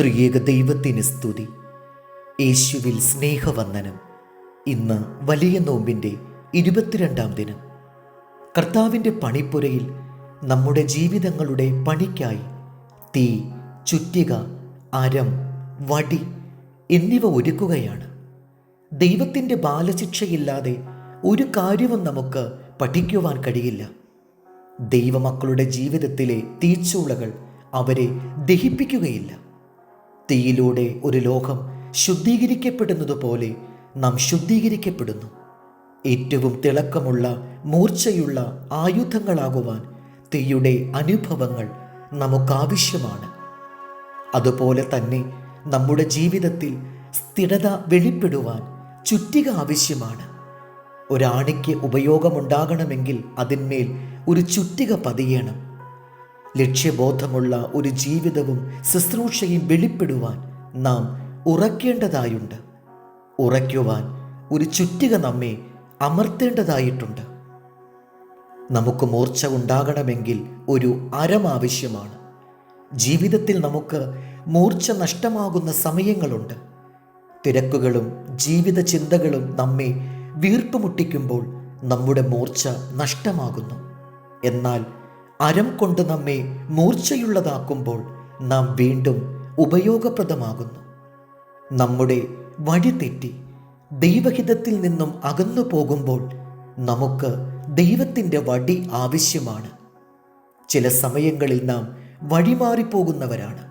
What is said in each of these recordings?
ത്രിയേക ദൈവത്തിന് സ്തുതി. യേശുവിൽ സ്നേഹവന്ദനം. ഇന്ന് വലിയ നോമ്പിന്റെ ഇരുപത്തിരണ്ടാം ദിനം. കർത്താവിന്റെ പണിപ്പുരയിൽ നമ്മുടെ ജീവിതങ്ങളുടെ പണിക്കായി തീ ചുറ്റിക അരം വടി എന്നിവ ഒരുക്കുകയാണ്. ദൈവത്തിന്റെ ബാലശിക്ഷയില്ലാതെ ഒരു കാര്യവും നമുക്ക് പഠിക്കുവാൻ കഴിയില്ല. ദൈവമക്കളുടെ ജീവിതത്തിലെ തീച്ചൂളകൾ അവരെ ദഹിപ്പിക്കുകയില്ല. തീയിലൂടെ ഒരു ലോകം ശുദ്ധീകരിക്കപ്പെടുന്നത് പോലെ നാം ശുദ്ധീകരിക്കപ്പെടുന്നു. ഏറ്റവും തിളക്കമുള്ള മൂർച്ചയുള്ള ആയുധങ്ങളാകുവാൻ തീയുടെ അനുഭവങ്ങൾ നമുക്കാവശ്യമാണ്. അതുപോലെ തന്നെ നമ്മുടെ ജീവിതത്തിൽ സ്ഥിരത വെളിപ്പെടുവാൻ ചുറ്റിക ആവശ്യമാണ്. ഒരാണിക്ക് ഉപയോഗമുണ്ടാകണമെങ്കിൽ അതിന്മേൽ ഒരു ചുറ്റിക പതിയണം. ലക്ഷ്യബോധമുള്ള ഒരു ജീവിതവും ശുശ്രൂഷയും വെളിപ്പെടുവാൻ നാം ഉറക്കേണ്ടതായുണ്ട്. ഉറയ്ക്കുവാൻ ഒരു ചുറ്റിക നമ്മെ അമർത്തേണ്ടതായിട്ടുണ്ട്. നമുക്ക് മൂർച്ച ഉണ്ടാകണമെങ്കിൽ ഒരു അരം ആവശ്യമാണ്. ജീവിതത്തിൽ നമുക്ക് മൂർച്ച നഷ്ടമാകുന്ന സമയങ്ങളുണ്ട്. തിരക്കുകളും ജീവിത ചിന്തകളും നമ്മെ വീർപ്പുമുട്ടിക്കുമ്പോൾ നമ്മുടെ മൂർച്ച നഷ്ടമാകുന്നു. എന്നാൽ അരം കൊണ്ട് നമ്മെ മൂർച്ചയുള്ളതാക്കുമ്പോൾ നാം വീണ്ടും ഉപയോഗപ്രദമാകുന്നു. നമ്മുടെ വഴി തെറ്റി ദൈവഹിതത്തിൽ നിന്നും അകന്നു പോകുമ്പോൾ നമുക്ക് ദൈവത്തിന്റെ വടി ആവശ്യമാണ്. ചില സമയങ്ങളിൽ നാം വഴിമാറിപ്പോകുന്നവരാണ്.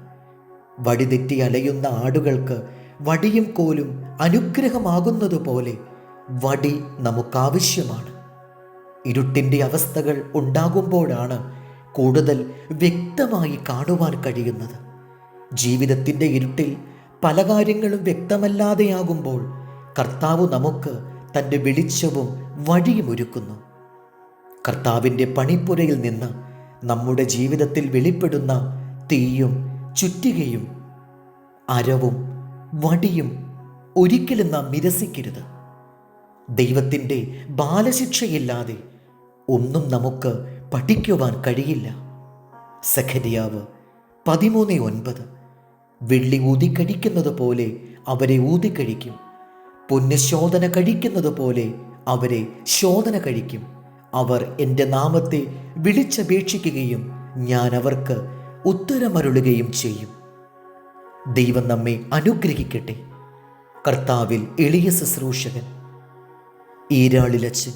വഴിതെറ്റി അലയുന്ന ആടുകൾക്ക് വടിയും കോലും അനുഗ്രഹമാകുന്നതുപോലെ വടി നമുക്കാവശ്യമാണ്. ഇരുട്ടിന്റെ അവസ്ഥകൾ ഉണ്ടാകുമ്പോഴാണ് കൂടുതൽ വ്യക്തമായി കാണുവാൻ കഴിയുന്നത്. ജീവിതത്തിന്റെ ഇരുട്ടിൽ പല കാര്യങ്ങളും വ്യക്തമല്ലാതെയാകുമ്പോൾ കർത്താവ് നമുക്ക് തന്റെ വെളിച്ചവും വഴിയും ഒരുക്കുന്നു. കർത്താവിന്റെ പണിപ്പുരയിൽ നിന്ന് നമ്മുടെ ജീവിതത്തിൽ വെളിപ്പെടുന്ന തീയും ചുറ്റികയും അരവും വടിയും ഒരിക്കലും നാം നിരസിക്കരുത്. ദൈവത്തിന്റെ ബാലശിക്ഷയില്ലാതെ ഒന്നും നമുക്ക് പഠിക്കുവാൻ കഴിയില്ല. സഖരിയാവ് പതിമൂന്ന് ഒൻപത്. വെള്ളി ഊതിക്കഴിക്കുന്നത് പോലെ അവരെ ഊതിക്കഴിക്കും പൊന്ന് ശോധന കഴിക്കുന്നത് പോലെ അവരെ ശോധന കഴിക്കും. അവർ എന്റെ നാമത്തെ വിളിച്ചപേക്ഷിക്കുകയും ഞാൻ അവർക്ക് ഉത്തരമരുളുകയും ചെയ്യും. ദൈവം നമ്മെ അനുഗ്രഹിക്കട്ടെ. കർത്താവിൽ എളിയ ശുശ്രൂഷകൻ. ഈരാളിലച്ച്